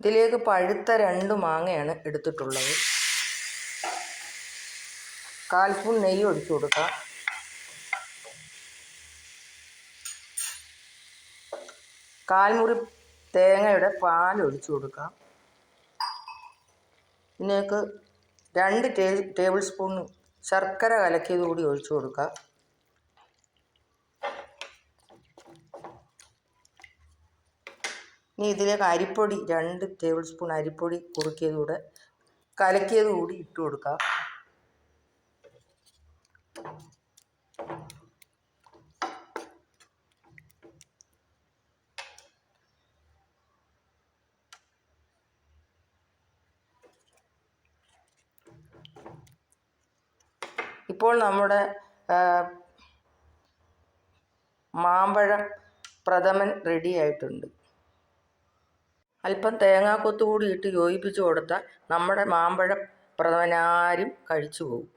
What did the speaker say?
ഇതിലേക്ക് പഴുത്ത രണ്ട് മാങ്ങയാണ് എടുത്തിട്ടുള്ളത്. കാൽ സ്പൂൺ നെയ്യ് ഒഴിച്ചു കൊടുക്കാം. കാൽമുറി തേങ്ങയുടെ പാൽ ഒഴിച്ചു കൊടുക്കാം. ഇതിനേക്ക് രണ്ട് ടേബിൾ സ്പൂൺ ശർക്കര കലക്കിയത് കൂടി ഒഴിച്ചു കൊടുക്കാം. ഇനി ഇതിലേക്ക് അരിപ്പൊടി രണ്ട് ടേബിൾ സ്പൂൺ അരിപ്പൊടി കുറുക്കിയത് കൂടെ കലക്കിയത് കൂടി ഇട്ട് കൊടുക്കാം. ഇപ്പോൾ നമ്മുടെ മാമ്പഴ പ്രഥമൻ റെഡി ആയിട്ടുണ്ട്. അല്പം തേങ്ങാക്കൊത്ത് കൂടി ഇട്ട് യോജിപ്പിച്ച് കൊടുത്താൽ നമ്മുടെ മാമ്പഴ പ്രഥമനാരും കഴിച്ചു പോകും